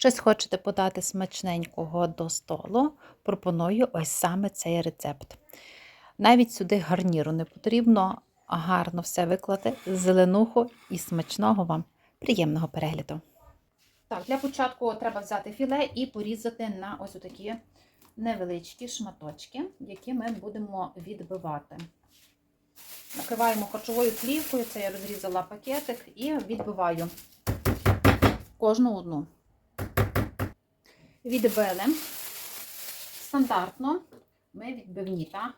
Щось хочете подати смачненького до столу, пропоную ось саме цей рецепт. Навіть сюди гарніру не потрібно, гарно все виклати, зеленуху і смачного вам приємного перегляду. Так, для початку треба взяти філе і порізати на ось такі невеличкі шматочки, які ми будемо відбивати. Накриваємо харчовою плівкою, це я розрізала пакетик і відбиваю кожну одну. Відбили. Стандартно ми відбивні, так?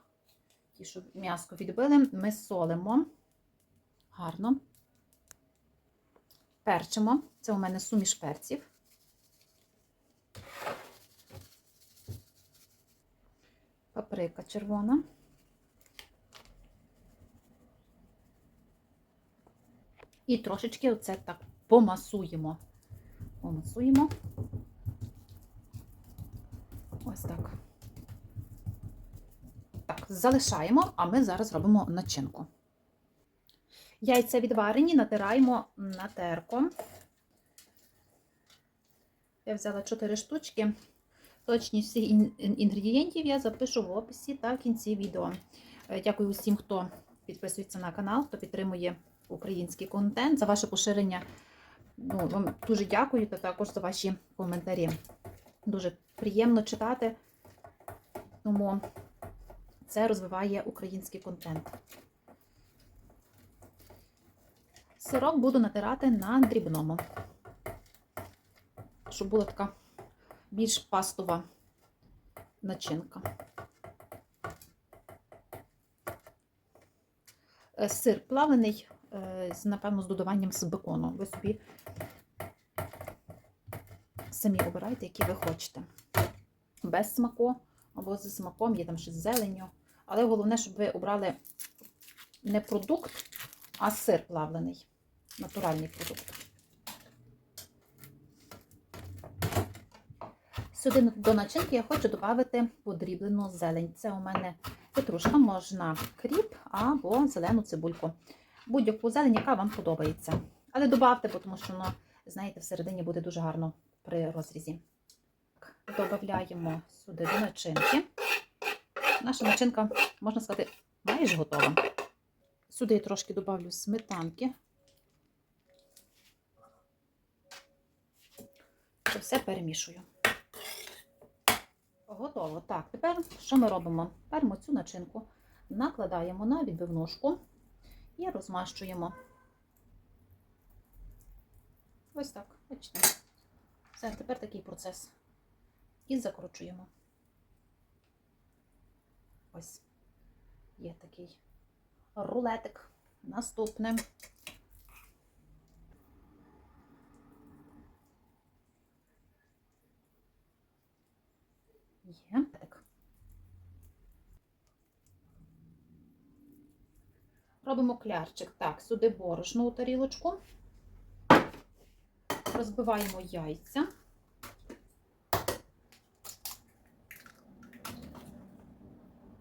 Ті, що м'яско відбили, ми солимо гарно. Перчимо. Це у мене суміш перців. Паприка червона. І трошечки оце так помасуємо. Помасуємо. Ось так. Так, залишаємо, а ми зараз робимо начинку. Яйця відварені, натираємо на терку. Я взяла 4 штучки. Точність всіх інгредієнтів я запишу в описі та в кінці відео. Дякую усім, хто підписується на канал, хто підтримує український контент, за ваше поширення. Ну, Вам дуже дякую та також за ваші коментарі. Дуже приємно читати, тому це розвиває український контент. Сирок буду натирати на дрібному, щоб була така більш пастова начинка. Сир плавлений, напевно, з додаванням з бекону. Ви собі самі обирайте, які ви хочете. Без смаку або зі смаком, є там ще з зеленню. Але головне, щоб ви обрали не продукт, а сир плавлений, натуральний продукт. Сюди до начинки я хочу додати подріблену зелень. Це у мене петрушка, можна кріп або зелену цибульку. Будь-яку зелень, яка вам подобається. Але додавте, тому що воно, знаєте, всередині буде дуже гарно при розрізі. Додаємо сюди до начинки. Наша начинка, можна сказати, майже готова. Сюди я трошки додавлю сметанки. Це все перемішую. Готово. Так, тепер що ми робимо? Беремо цю начинку, накладаємо на відбивнушку і розмащуємо. Ось так, бачите. Все, тепер такий процес. І закручуємо. Ось є такий рулетик. Наступне. Є. Так. Робимо клярчик. Так, сюди борошно у тарілочку. Розбиваємо яйця.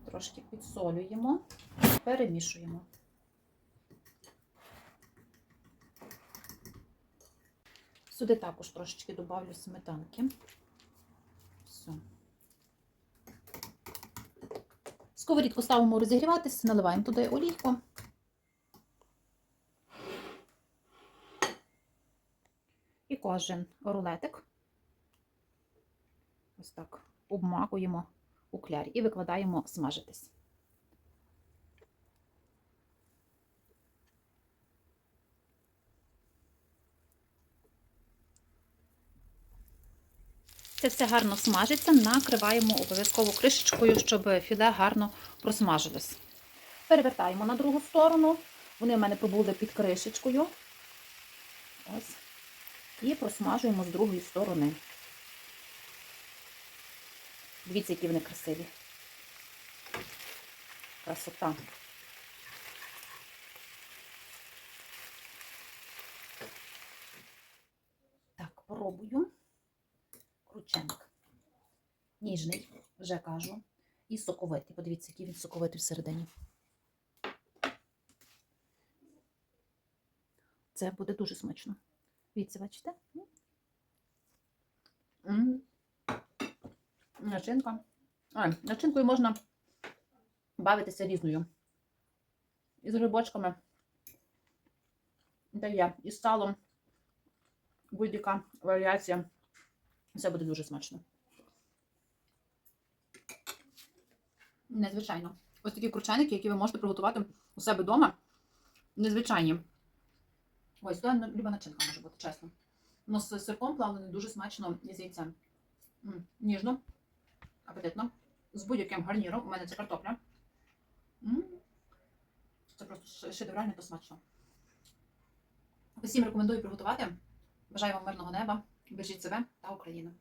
Трошки підсолюємо, перемішуємо. Сюди також трошечки додавлю сметанки. Все. Сковорідку ставимо розігріватися, наливаємо туди олійку. Кожен рулетик ось так обмакуємо у клярі і викладаємо смажитись. Це все гарно смажиться, накриваємо обов'язково кришечкою, щоб філе гарно просмажилось. Перевертаємо на другу сторону. Вони в мене пробули під кришечкою. Ось. І просмажуємо з другої сторони. Дивіться, які вони красиві. Красота. Так, пробую. Крученк. Ніжний, вже кажу. І соковитий. Подивіться, який він соковитий всередині. Це буде дуже смачно. Дивіться, бачите? начинка. А, начинкою можна бавитися різною. І з грибочками. Та є. І з салом. Будь-яка варіація. Все буде дуже смачно. Незвичайно. Ось такі курчаники, які ви можете приготувати у себе вдома. Незвичайні. Ось, сюди люба начинка може бути, чесно. Ну, з сирком плавлений дуже смачно і яйцем. Ніжно, апетитно. З будь-яким гарніром. У мене це картопля. Це просто шедеврально та смачно. Усім рекомендую приготувати. Бажаю вам мирного неба. Бережіть себе та Україну.